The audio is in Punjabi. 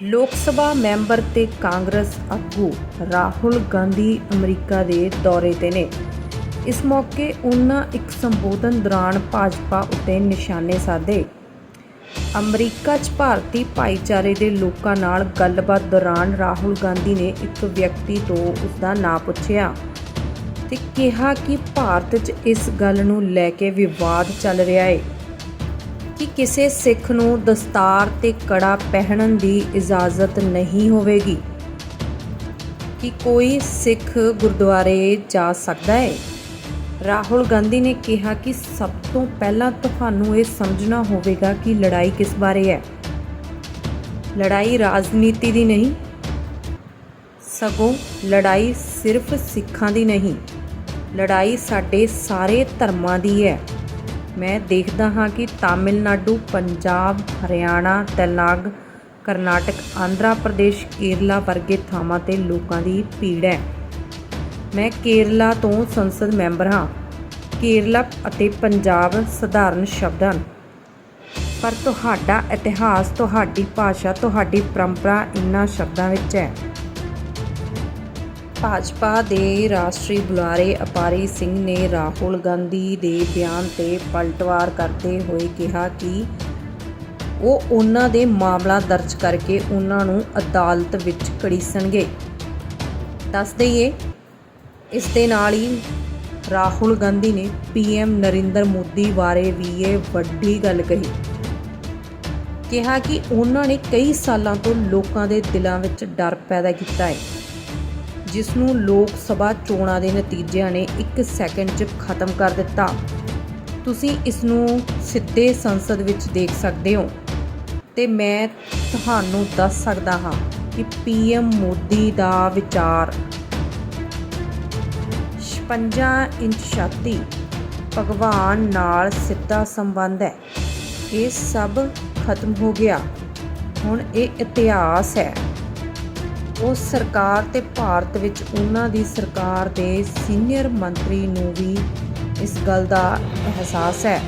ਲੋਕ ਸਭਾ ਮੈਂਬਰ ਤੇ ਕਾਂਗਰਸ ਆਗੂ ਰਾਹੁਲ ਗਾਂਧੀ ਅਮਰੀਕਾ ਦੇ ਦੌਰੇ ਤੇ ਨੇ। ਇਸ ਮੌਕੇ ਉਹਨਾਂ ਇੱਕ ਸੰਬੋਧਨ ਦੌਰਾਨ ਭਾਜਪਾ ਉੱਤੇ ਨਿਸ਼ਾਨੇ ਸਾਧੇ। ਅਮਰੀਕਾ 'ਚ ਭਾਰਤੀ ਭਾਈਚਾਰੇ ਦੇ ਲੋਕਾਂ ਨਾਲ ਗੱਲਬਾਤ ਦੌਰਾਨ ਰਾਹੁਲ ਗਾਂਧੀ ਨੇ ਇੱਕ ਵਿਅਕਤੀ ਤੋਂ ਉਸ ਦਾ ਨਾਂ ਪੁੱਛਿਆ ਤੇ ਕਿਹਾ ਕਿ ਭਾਰਤ 'ਚ ਇਸ ਗੱਲ ਨੂੰ ਲੈ ਕੇ ਵਿਵਾਦ ਚੱਲ ਰਿਹਾ ਹੈ ਕਿ ਕਿਸੇ ਸਿੱਖ ਨੂੰ ਦਸਤਾਰ ਤੇ ਕੜਾ ਪਹਿਨਣ ਦੀ ਇਜਾਜ਼ਤ ਨਹੀਂ ਹੋਵੇਗੀ। ਕਿ ਕੋਈ ਸਿੱਖ ਗੁਰਦੁਆਰੇ ਜਾ ਸਕਦਾ ਹੈ ਰਾਹੁਲ ਗਾਂਧੀ ਨੇ ਕਿਹਾ ਕਿ ਸਭ ਤੋਂ ਪਹਿਲਾਂ ਤੁਹਾਨੂੰ ਇਹ ਸਮਝਣਾ ਹੋਵੇਗਾ ਕਿ ਲੜਾਈ ਕਿਸ ਬਾਰੇ ਹੈ। ਲੜਾਈ ਰਾਜਨੀਤੀ ਦੀ ਨਹੀਂ। ਸਗੋਂ ਲੜਾਈ ਸਿਰਫ ਸਿੱਖਾਂ ਦੀ ਨਹੀਂ। ਲੜਾਈ ਸਾਡੇ ਸਾਰੇ ਧਰਮਾਂ ਦੀ ਹੈ। ਮੈਂ ਦੇਖਦਾ ਹਾਂ ਕਿ ਤਾਮਿਲਨਾਡੂ, ਪੰਜਾਬ, ਹਰਿਆਣਾ, ਤੇਲੰਗ, ਕਰਨਾਟਕ, ਆਂਧਰਾ ਪ੍ਰਦੇਸ਼, ਕੇਰਲਾ ਵਰਗੇ ਥਾਵਾਂ ਤੇ ਲੋਕਾਂ ਦੀ ਭੀੜ ਹੈ। ਮੈਂ ਕੇਰਲਾ ਤੋਂ ਸੰਸਦ ਮੈਂਬਰ ਹਾਂ। ਕੇਰਲਾ ਅਤੇ ਪੰਜਾਬ ਸਧਾਰਨ ਸ਼ਬਦ ਹਨ। ਪਰ ਤੁਹਾਡਾ ਇਤਿਹਾਸ, ਤੁਹਾਡੀ ਭਾਸ਼ਾ, ਤੁਹਾਡੀ ਪਰੰਪਰਾ ਇਨ੍ਹਾਂ ਸ਼ਬਦਾਂ ਵਿੱਚ ਹੈ। ਭਾਜਪਾ ਦੇ ਰਾਸ਼ਟਰੀ ਬੁਲਾਰੇ ਅਪਾਰੀ ਸਿੰਘ ਨੇ ਰਾਹੁਲ ਗਾਂਧੀ ਦੇ ਬਿਆਨ ਤੇ ਪਲਟਵਾਰ ਕਰਦੇ ਹੋਏ ਕਿਹਾ ਕਿ ਉਹ ਉਹਨਾਂ ਦੇ ਮਾਮਲਾ ਦਰਜ ਕਰਕੇ ਉਹਨਾਂ ਨੂੰ ਅਦਾਲਤ ਵਿੱਚ ਘੜੀਸਣਗੇ। ਦੱਸ ਦਈਏ, ਇਸ ਦੇ ਨਾਲ ਹੀ ਰਾਹੁਲ ਗਾਂਧੀ ਨੇ ਪੀਐਮ ਨਰਿੰਦਰ ਮੋਦੀ ਬਾਰੇ ਵੀ ਇਹ ਵੱਡੀ ਗੱਲ ਕਹੀ। ਕਿਹਾ ਕਿ ਉਹਨਾਂ ਨੇ ਕਈ ਸਾਲਾਂ ਤੋਂ ਲੋਕਾਂ ਦੇ ਦਿਲਾਂ ਵਿੱਚ ਡਰ ਪੈਦਾ ਕੀਤਾ ਹੈ। ਜਿਸ ਨੂੰ ਲੋਕ ਸਭਾ ਚੋਣਾਂ ਦੇ ਨਤੀਜਿਆਂ ਨੇ 1 ਸੈਕਿੰਡ 'ਚ ਖਤਮ ਕਰ ਦਿੱਤਾ। ਤੁਸੀਂ ਇਸ ਨੂੰ ਸਿੱਧੇ ਸੰਸਦ ਵਿੱਚ ਦੇਖ ਸਕਦੇ ਹੋ। ਤੇ ਮੈਂ ਤੁਹਾਨੂੰ ਦੱਸ ਸਕਦਾ ਹਾਂ ਕਿ ਪੀਐਮ ਮੋਦੀ ਦਾ ਵਿਚਾਰ। 56 ਇੰਚ ਛਾਤੀ ਭਗਵਾਨ ਨਾਲ ਸਿੱਧਾ ਸੰਬੰਧ ਹੈ। ਇਹ ਸਭ ਖਤਮ ਹੋ ਗਿਆ। ਹੁਣ ਇਹ ਇਤਿਹਾਸ ਹੈ। ਉਸ ਸਰਕਾਰ ਤੇ ਭਾਰਤ ਵਿੱਚ ਉਹਨਾਂ ਦੀ ਸਰਕਾਰ ਦੇ ਸੀਨੀਅਰ ਮੰਤਰੀ ਨੂੰ ਵੀ ਇਸ ਗੱਲ ਦਾ ਅਹਿਸਾਸ ਹੈ।